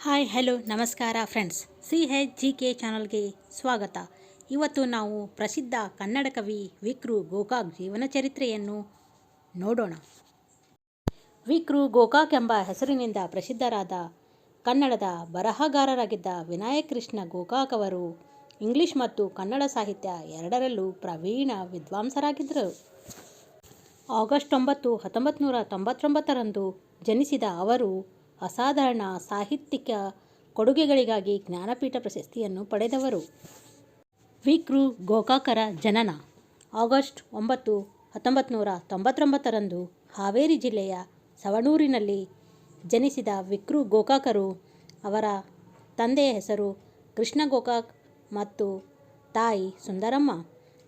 Hi, hello, ನಮಸ್ಕಾರ friends. C H G K ಚಾನಲ್ಗೆ ಸ್ವಾಗತ. ಇವತ್ತು ನಾವು ಪ್ರಸಿದ್ಧ ಕನ್ನಡ ಕವಿ ವಿಕ್ರು ಗೋಕಾಕ್ ಜೀವನ ಚರಿತ್ರೆಯನ್ನು ನೋಡೋಣ. ವಿಕ್ರು ಗೋಕಾಕ್ ಎಂಬ ಹೆಸರಿನಿಂದ ಪ್ರಸಿದ್ಧರಾದ ಕನ್ನಡದ ಬರಹಗಾರರಾಗಿದ್ದ ವಿನಾಯಕ್ ಕೃಷ್ಣ ಗೋಕಾಕ್ ಅವರು ಇಂಗ್ಲಿಷ್ ಮತ್ತು ಕನ್ನಡ ಸಾಹಿತ್ಯ ಎರಡರಲ್ಲೂ ಪ್ರವೀಣ ವಿದ್ವಾಂಸರಾಗಿದ್ದರು. ಆಗಸ್ಟ್ ಒಂಬತ್ತು, ಹತ್ತೊಂಬತ್ತು ನೂರ ತೊಂಬತ್ತೊಂಬತ್ತರಂದು ಜನಿಸಿದ ಅವರು ಅಸಾಧಾರಣ ಸಾಹಿತ್ಯಿಕ ಕೊಡುಗೆಗಳಿಗಾಗಿ ಜ್ಞಾನಪೀಠ ಪ್ರಶಸ್ತಿಯನ್ನು ಪಡೆದವರು ವಿಕ್ರು ಗೋಕಾಕರ ಜನನ, ಆಗಸ್ಟ್ ಒಂಬತ್ತು ಹತ್ತೊಂಬತ್ತು ನೂರ ತೊಂಬತ್ತೊಂಬತ್ತರಂದು ಹಾವೇರಿ ಜಿಲ್ಲೆಯ ಸವಣೂರಿನಲ್ಲಿ ಜನಿಸಿದ ವಿಕ್ರು ಗೋಕಾಕರು ಅವರ ತಂದೆಯ ಹೆಸರು ಕೃಷ್ಣ ಗೋಕಾಕ್ ಮತ್ತು ತಾಯಿ ಸುಂದರಮ್ಮ.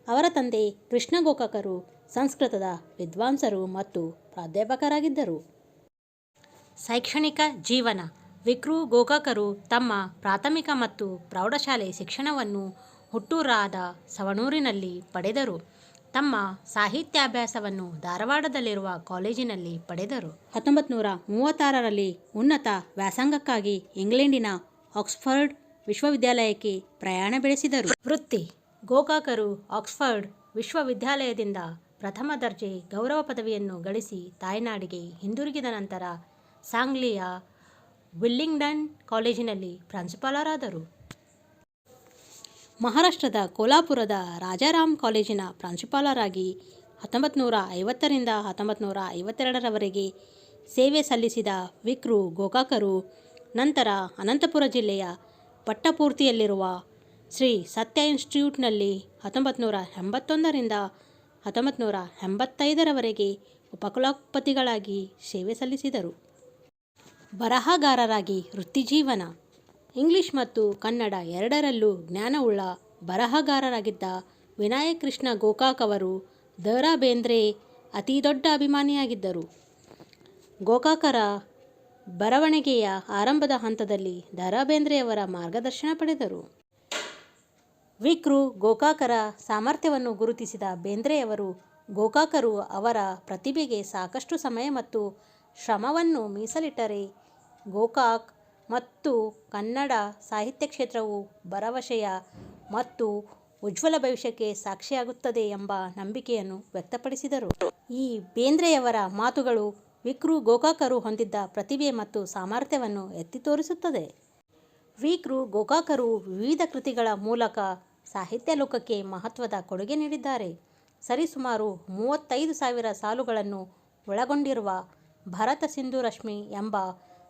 ಅವರ ತಂದೆ ಕೃಷ್ಣ ಗೋಕಾಕರು ಸಂಸ್ಕೃತದ ವಿದ್ವಾಂಸರು ಮತ್ತು ಪ್ರಾಧ್ಯಾಪಕರಾಗಿದ್ದರು. ಶೈಕ್ಷಣಿಕ ಜೀವನ. ವಿಕ್ರು ಗೋಕಾಕರು ತಮ್ಮ ಪ್ರಾಥಮಿಕ ಮತ್ತು ಪ್ರೌಢಶಾಲೆ ಶಿಕ್ಷಣವನ್ನು ಹುಟ್ಟೂರಾದ ಸವಣೂರಿನಲ್ಲಿ ಪಡೆದರು. ತಮ್ಮ ಸಾಹಿತ್ಯಾಭ್ಯಾಸವನ್ನು ಧಾರವಾಡದಲ್ಲಿರುವ ಕಾಲೇಜಿನಲ್ಲಿ ಪಡೆದರು. ಹತ್ತೊಂಬತ್ತು ನೂರ ಮೂವತ್ತಾರರಲ್ಲಿ ಉನ್ನತ ವ್ಯಾಸಂಗಕ್ಕಾಗಿ ಇಂಗ್ಲೆಂಡಿನ ಆಕ್ಸ್ಫರ್ಡ್ ವಿಶ್ವವಿದ್ಯಾಲಯಕ್ಕೆ ಪ್ರಯಾಣ ಬೆಳೆಸಿದರು. ವೃತ್ತಿ. ಗೋಕಾಕರು ಆಕ್ಸ್ಫರ್ಡ್ ವಿಶ್ವವಿದ್ಯಾಲಯದಿಂದ ಪ್ರಥಮ ದರ್ಜೆ ಗೌರವ ಪದವಿಯನ್ನು ಗಳಿಸಿ ತಾಯ್ನಾಡಿಗೆ ಹಿಂದಿರುಗಿದ ನಂತರ ಸಾಂಗ್ಲಿಯ ವಿಲ್ಲಿಂಗ್ಡನ್ ಕಾಲೇಜಿನಲ್ಲಿ ಪ್ರಾಂಶುಪಾಲರಾದರು. ಮಹಾರಾಷ್ಟ್ರದ ಕೋಲಾಪುರದ ರಾಜಾರಾಮ್ ಕಾಲೇಜಿನ ಪ್ರಾಂಶುಪಾಲರಾಗಿ ಹತ್ತೊಂಬತ್ತು ನೂರ ಐವತ್ತರಿಂದ ಹತ್ತೊಂಬತ್ತು ನೂರ ಐವತ್ತೆರಡರವರೆಗೆ ಸೇವೆ ಸಲ್ಲಿಸಿದ ವಿಕ್ರು ಗೋಕಾಕರು ನಂತರ ಅನಂತಪುರ ಜಿಲ್ಲೆಯ ಪಟ್ಟಪೂರ್ತಿಯಲ್ಲಿರುವ ಶ್ರೀ ಸತ್ಯ ಇನ್ಸ್ಟಿಟ್ಯೂಟ್ನಲ್ಲಿ ಹತ್ತೊಂಬತ್ತು ನೂರ ಎಂಬತ್ತೊಂದರಿಂದ ಹತ್ತೊಂಬತ್ತು ನೂರ ಎಂಬತ್ತೈದರವರೆಗೆ ಉಪಕುಲಪತಿಗಳಾಗಿ ಸೇವೆ ಸಲ್ಲಿಸಿದರು. ಬರಹಗಾರರಾಗಿ ವೃತ್ತಿಜೀವನ. ಇಂಗ್ಲಿಷ್ ಮತ್ತು ಕನ್ನಡ ಎರಡರಲ್ಲೂ ಜ್ಞಾನವುಳ್ಳ ಬರಹಗಾರರಾಗಿದ್ದ ವಿನಾಯಕೃಷ್ಣ ಗೋಕಾಕ್ ಅವರು ದ ರಾ ಬೇಂದ್ರೆ ಅತಿ ದೊಡ್ಡ ಅಭಿಮಾನಿಯಾಗಿದ್ದರು. ಗೋಕಾಕರ ಬರವಣಿಗೆಯ ಆರಂಭದ ಹಂತದಲ್ಲಿ ದ ಬೇಂದ್ರೆಯವರ ಮಾರ್ಗದರ್ಶನ ಪಡೆದರು. ವಿಕ್ರು ಗೋಕಾಕರ ಸಾಮರ್ಥ್ಯವನ್ನು ಗುರುತಿಸಿದ ಬೇಂದ್ರೆಯವರು ಗೋಕಾಕರು ಅವರ ಪ್ರತಿಭೆಗೆ ಸಾಕಷ್ಟು ಸಮಯ ಮತ್ತು ಶ್ರಮವನ್ನು ಮೀಸಲಿಟ್ಟರೆ ಗೋಕಾಕ್ ಮತ್ತು ಕನ್ನಡ ಸಾಹಿತ್ಯ ಕ್ಷೇತ್ರವು ಭರವಸೆಯ ಮತ್ತು ಉಜ್ವಲ ಭವಿಷ್ಯಕ್ಕೆ ಸಾಕ್ಷಿಯಾಗುತ್ತದೆ ಎಂಬ ನಂಬಿಕೆಯನ್ನು ವ್ಯಕ್ತಪಡಿಸಿದರು. ಈ ಬೇಂದ್ರೆಯವರ ಮಾತುಗಳು ವಿಕ್ರು ಗೋಕಾಕರು ಹೊಂದಿದ್ದ ಪ್ರತಿಭೆ ಮತ್ತು ಸಾಮರ್ಥ್ಯವನ್ನು ಎತ್ತಿ ತೋರಿಸುತ್ತದೆ. ವಿಕ್ರು ಗೋಕಾಕರು ವಿವಿಧ ಕೃತಿಗಳ ಮೂಲಕ ಸಾಹಿತ್ಯ ಲೋಕಕ್ಕೆ ಮಹತ್ವದ ಕೊಡುಗೆ ನೀಡಿದ್ದಾರೆ. ಸರಿಸುಮಾರು ಮೂವತ್ತೈದು ಸಾವಿರ ಸಾಲುಗಳನ್ನು ಒಳಗೊಂಡಿರುವ ಭರತ ಸಿಂಧು ರಶ್ಮಿ ಎಂಬ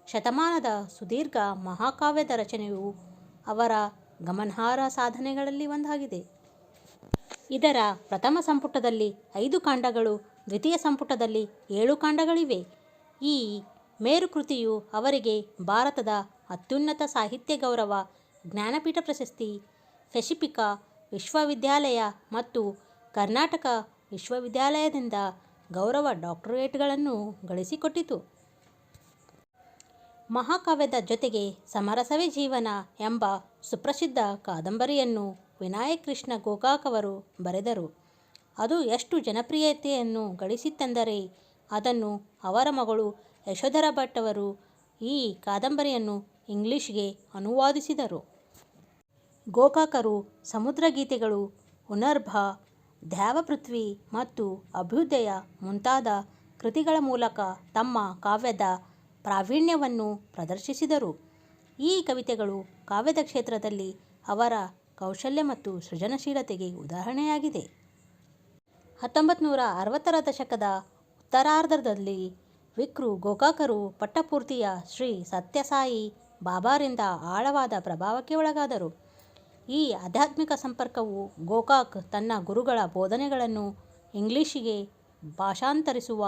ಶತಮಾನದ ಸುದೀರ್ಘ ಮಹಾಕಾವ್ಯದ ರಚನೆಯು ಅವರ ಗಮನಾರ್ಹ ಸಾಧನೆಗಳಲ್ಲಿ ಒಂದಾಗಿದೆ. ಇದರ ಪ್ರಥಮ ಸಂಪುಟದಲ್ಲಿ ಐದು ಕಾಂಡಗಳು, ದ್ವಿತೀಯ ಸಂಪುಟದಲ್ಲಿ ಏಳು ಕಾಂಡಗಳಿವೆ. ಈ ಮೇರುಕೃತಿಯು ಅವರಿಗೆ ಭಾರತದ ಅತ್ಯುನ್ನತ ಸಾಹಿತ್ಯ ಗೌರವ, ಜ್ಞಾನಪೀಠ ಪ್ರಶಸ್ತಿ ಫೆಸಿಫಿಕಾ ವಿಶ್ವವಿದ್ಯಾಲಯ ಮತ್ತು ಕರ್ನಾಟಕ ವಿಶ್ವವಿದ್ಯಾಲಯದಿಂದ ಗೌರವ ಡಾಕ್ಟರೇಟ್ಗಳನ್ನು ಗಳಿಸಿಕೊಟ್ಟಿತು. ಮಹಾಕಾವ್ಯದ ಜೊತೆಗೆ ಸಮರಸವೇ ಜೀವನ ಎಂಬ ಸುಪ್ರಸಿದ್ಧ ಕಾದಂಬರಿಯನ್ನು ವಿನಾಯಕ್ ಕೃಷ್ಣ ಗೋಕಾಕ್ ಅವರು ಬರೆದರು. ಅದು ಎಷ್ಟು ಜನಪ್ರಿಯತೆಯನ್ನು ಗಳಿಸಿತ್ತೆಂದರೆ ಅದನ್ನು ಅವರ ಮಗಳು ಯಶೋಧರ ಭಟ್ ಅವರು ಈ ಕಾದಂಬರಿಯನ್ನು ಇಂಗ್ಲಿಷ್ಗೆ ಅನುವಾದಿಸಿದರು. ಗೋಕಾಕರು ಸಮುದ್ರಗೀತೆಗಳು ಉನರ್ಭ ದ್ಯಾವಪೃಥ್ವಿ ಮತ್ತು ಅಭ್ಯುದಯ ಮುಂತಾದ ಕೃತಿಗಳ ಮೂಲಕ ತಮ್ಮ ಕಾವ್ಯದ ಪ್ರಾವೀಣ್ಯವನ್ನು ಪ್ರದರ್ಶಿಸಿದರು. ಈ ಕವಿತೆಗಳು ಕಾವ್ಯದ ಕ್ಷೇತ್ರದಲ್ಲಿ ಅವರ ಕೌಶಲ್ಯ ಮತ್ತು ಸೃಜನಶೀಲತೆಗೆ ಉದಾಹರಣೆಯಾಗಿದೆ. ಹತ್ತೊಂಬತ್ತು ನೂರ ಅರವತ್ತರ ದಶಕದ ಉತ್ತರಾರ್ಧದಲ್ಲಿ ವಿಕ್ರು ಗೋಕಾಕರು ಪಟ್ಟಪೂರ್ತಿಯ ಶ್ರೀ ಸತ್ಯಸಾಯಿ ಬಾಬಾರಿಂದ ಆಳವಾದ ಪ್ರಭಾವಕ್ಕೆ ಒಳಗಾದರು. ಈ ಆಧ್ಯಾತ್ಮಿಕ ಸಂಪರ್ಕವು ಗೋಕಾಕ್ ತನ್ನ ಗುರುಗಳ ಬೋಧನೆಗಳನ್ನು ಇಂಗ್ಲಿಷಿಗೆ ಭಾಷಾಂತರಿಸುವ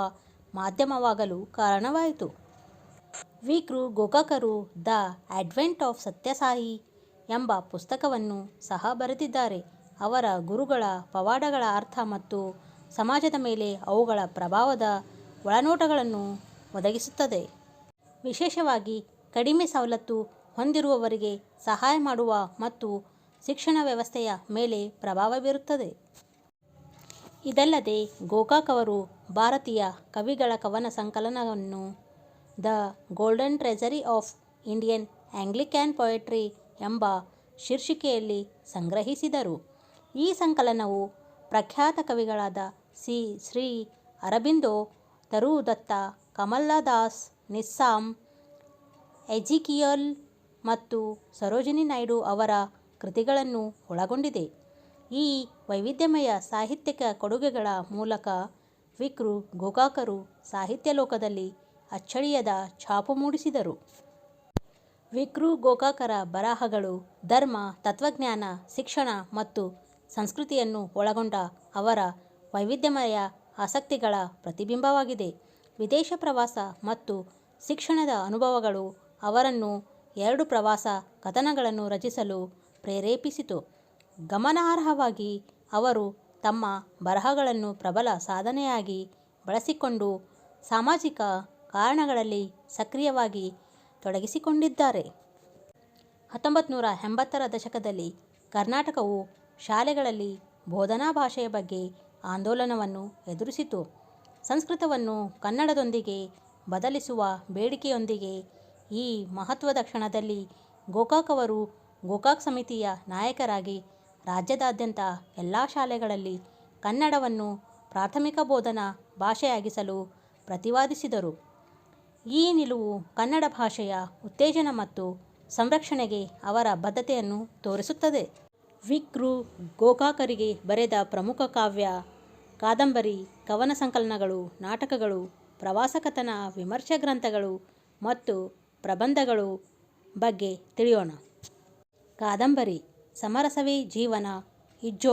ಮಾಧ್ಯಮವಾಗಲು ಕಾರಣವಾಯಿತು. ವಿಕ್ರು ಗೋಕಾಕರು ದ ಅಡ್ವೆಂಟ್ ಆಫ್ ಸತ್ಯಸಾಯಿ ಎಂಬ ಪುಸ್ತಕವನ್ನು ಸಹ ಬರೆದಿದ್ದಾರೆ. ಅವರ ಗುರುಗಳ ಪವಾಡಗಳ ಅರ್ಥ ಮತ್ತು ಸಮಾಜದ ಮೇಲೆ ಅವುಗಳ ಪ್ರಭಾವದ ಒಳನೋಟಗಳನ್ನು ಒದಗಿಸುತ್ತದೆ. ವಿಶೇಷವಾಗಿ ಕಡಿಮೆ ಸವಲತ್ತು ಹೊಂದಿರುವವರಿಗೆ ಸಹಾಯ ಮಾಡುವ ಮತ್ತು ಶಿಕ್ಷಣ ವ್ಯವಸ್ಥೆಯ ಮೇಲೆ ಪ್ರಭಾವ ಬೀರುತ್ತದೆ. ಇದಲ್ಲದೆ ಗೋಕಾಕ್ ಅವರು ಭಾರತೀಯ ಕವಿಗಳ ಕವನ ಸಂಕಲನವನ್ನು the golden treasury of Indian Anglican poetry ಎಂಬ ಶೀರ್ಷಿಕೆಯಲ್ಲಿ ಸಂಗ್ರಹಿಸಿದರು. ಈ ಸಂಕಲನವು ಪ್ರಖ್ಯಾತ ಕವಿಗಳಾದ ಸಿ. ಶ್ರೀ. ಅರಬಿಂದೋ ತರುದತ್ತ, ಕಮಲಾದಾಸ್ ನಿಸ್ಸಾಮ್ ಎಜಿಕಿಯಲ್ ಮತ್ತು ಸರೋಜಿನಿ ನಾಯ್ಡು ಅವರ ಕೃತಿಗಳನ್ನು ಒಳಗೊಂಡಿದೆ. ಈ ವೈವಿಧ್ಯಮಯ ಸಾಹಿತ್ಯಿಕ ಕೊಡುಗೆಗಳ ಮೂಲಕ ವಿಕ್ರು ಗೋಕಾಕರು ಸಾಹಿತ್ಯ ಲೋಕದಲ್ಲಿ ಅಚ್ಚಳಿಯದ ಛಾಪು ಮೂಡಿಸಿದರು. ವಿಕ್ರು, ಗೋಕಾಕರ ಬರಹಗಳು, ಧರ್ಮ, ತತ್ವಜ್ಞಾನ, ಶಿಕ್ಷಣ ಮತ್ತು ಸಂಸ್ಕೃತಿಯನ್ನು ಒಳಗೊಂಡ ಅವರ ವೈವಿಧ್ಯಮಯ ಆಸಕ್ತಿಗಳ ಪ್ರತಿಬಿಂಬವಾಗಿದೆ. ವಿದೇಶ ಪ್ರವಾಸ ಮತ್ತು ಶಿಕ್ಷಣದ ಅನುಭವಗಳು ಅವರನ್ನು ಎರಡು ಪ್ರವಾಸ ಕಥನಗಳನ್ನು ರಚಿಸಲು ಪ್ರೇರೇಪಿಸಿತು. ಗಮನಾರ್ಹವಾಗಿ ಅವರು ತಮ್ಮ ಬರಹಗಳನ್ನು ಪ್ರಬಲ ಸಾಧನೆಯಾಗಿ ಬಳಸಿಕೊಂಡು ಸಾಮಾಜಿಕ ಕಾರಣಗಳಲ್ಲಿ ಸಕ್ರಿಯವಾಗಿ ತೊಡಗಿಸಿಕೊಂಡಿದ್ದಾರೆ. ಹತ್ತೊಂಬತ್ತು ನೂರ ಎಂಬತ್ತರ ದಶಕದಲ್ಲಿ ಕರ್ನಾಟಕವು ಶಾಲೆಗಳಲ್ಲಿ ಬೋಧನಾ ಭಾಷೆಯ ಬಗ್ಗೆ ಆಂದೋಲನವನ್ನು ಎದುರಿಸಿತು. ಸಂಸ್ಕೃತವನ್ನು ಕನ್ನಡದೊಂದಿಗೆ ಬದಲಿಸುವ ಬೇಡಿಕೆಯೊಂದಿಗೆ ಈ ಮಹತ್ವದ ಕ್ಷಣದಲ್ಲಿ ಗೋಕಾಕ್ ಅವರು ಗೋಕಾಕ್ ಸಮಿತಿಯ ನಾಯಕರಾಗಿ ರಾಜ್ಯದಾದ್ಯಂತ ಎಲ್ಲ ಶಾಲೆಗಳಲ್ಲಿ ಕನ್ನಡವನ್ನು ಪ್ರಾಥಮಿಕ ಬೋಧನಾ ಭಾಷೆಯಾಗಿಸಲು ಪ್ರತಿವಾದಿಸಿದರು. ಈ ನಿಲುವು ಕನ್ನಡ ಭಾಷೆಯ ಉತ್ತೇಜನ ಮತ್ತು ಸಂರಕ್ಷಣೆಗೆ ಅವರ ಬದ್ಧತೆಯನ್ನು ತೋರಿಸುತ್ತದೆ. ವಿಕ್ರು ಗೋಕಾಕರಿಗೆ ಬರೆದ ಪ್ರಮುಖ ಕಾವ್ಯ ಕಾದಂಬರಿ, ಕವನ ಸಂಕಲನಗಳು, ನಾಟಕಗಳು ಪ್ರವಾಸ ಕಥನ ವಿಮರ್ಶೆ ಗ್ರಂಥಗಳು ಮತ್ತು ಪ್ರಬಂಧಗಳು ಬಗ್ಗೆ ತಿಳಿಯೋಣ. ಕಾದಂಬರಿ, ಸಮರಸವೇ ಜೀವನ ಇಜ್ಜೋಡು